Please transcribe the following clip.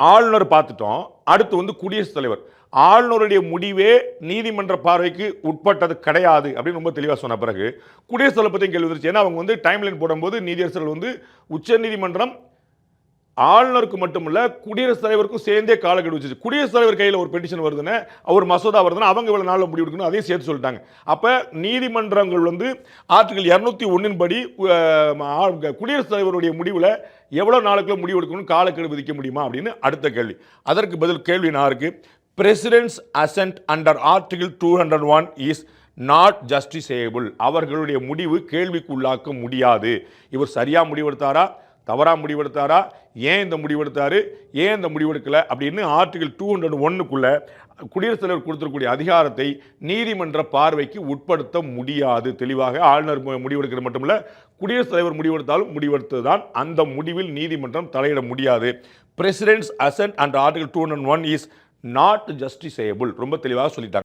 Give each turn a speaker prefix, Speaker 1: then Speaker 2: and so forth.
Speaker 1: ஆளுநர் பார்த்துட்டோம். அடுத்து வந்து குடியரசுத் தலைவர். ஆளுநருடைய முடிவே நீதிமன்ற பார்வைக்கு உட்பட்டது கிடையாது அப்படின்னு ரொம்ப தெளிவாக சொன்ன பிறகு குடியரசுத் தலைவர் பற்றி கேள்வி வந்துருச்சு ஏன்னா அவங்க வந்து டைம் லைன் போடும்போது நீதியரசர்கள் வந்து உச்சநீதிமன்றம் ஆளுநருக்கு மட்டுமல்ல குடியரசுத் தலைவருக்கும் சேர்ந்தே காலக்கெடு வச்சு குடியரசுத் தலைவர் கையில் ஒரு பெட்டிஷன் வருதுன்னு ஒரு மசோதா வருதுன்னா அவங்க இவ்வளோ நாளில் முடிவு எடுக்கணும் அதையும் சேர்த்து சொல்லிட்டாங்க. அப்போ நீதிமன்றங்கள் வந்து ஆர்டிகல் இரநூத்தி ஒன்றின் படி குடியரசுத் தலைவருடைய முடிவில் எவ்வளோ நாளுக்குள்ள முடிவு எடுக்கணும் காலக்கெடு விதிக்க முடியுமா அப்படின்னு அடுத்த கேள்வி. அதற்கு பதில் கேள்வி நான் இருக்குது president's assent under article two hundred one is not justiciable அவர்களுடைய முடிவு கேள்விக்குள்ளாக்க முடியாது. இவர் சரியாக முடிவெடுத்தாரா? தவறாக முடிவெடுத்தாரா? ஏன் இந்த முடிவெடுத்தாரு? ஏன் இந்த முடிவெடுக்கலை? அப்படின்னு ஆர்டிகல் டூ ஹண்ட்ரட் ஒன்னுக்குள்ள குடியரசுத் தலைவர் கொடுத்துருக்கூடிய அதிகாரத்தை நீதிமன்ற பார்வைக்கு உட்படுத்த முடியாது. தெளிவாக ஆளுநர் முடிவெடுக்கிறது மட்டுமில்ல குடியரசுத் தலைவர் முடிவெடுத்தாலும் முடிவெடுத்ததுதான் அந்த முடிவில் நீதிமன்றம் தலையிட முடியாது. President's assent and article two hundred one is not justiciable ரொம்ப தெளிவாக சொல்லிட்டாங்க.